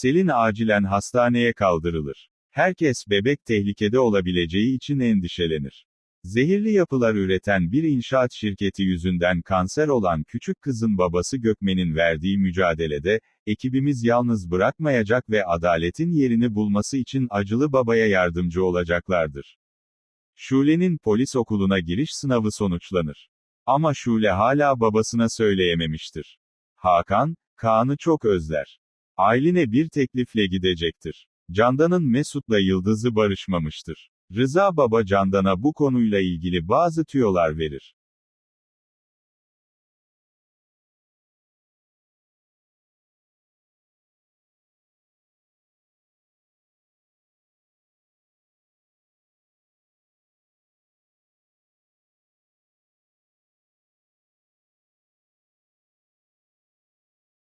Selin acilen hastaneye kaldırılır. Herkes bebek tehlikede olabileceği için endişelenir. Zehirli yapılar üreten bir inşaat şirketi yüzünden kanser olan küçük kızın babası Gökmen'in verdiği mücadelede, ekibimiz yalnız bırakmayacak ve adaletin yerini bulması için acılı babaya yardımcı olacaklardır. Şule'nin polis okuluna giriş sınavı sonuçlanır. Ama Şule hala babasına söyleyememiştir. Hakan, Kaan'ı çok özler. Aylin'e bir teklifle gidecektir. Candan'ın Mesut'la Yıldız'ı barışmamıştır. Rıza Baba Candan'a bu konuyla ilgili bazı tüyolar verir.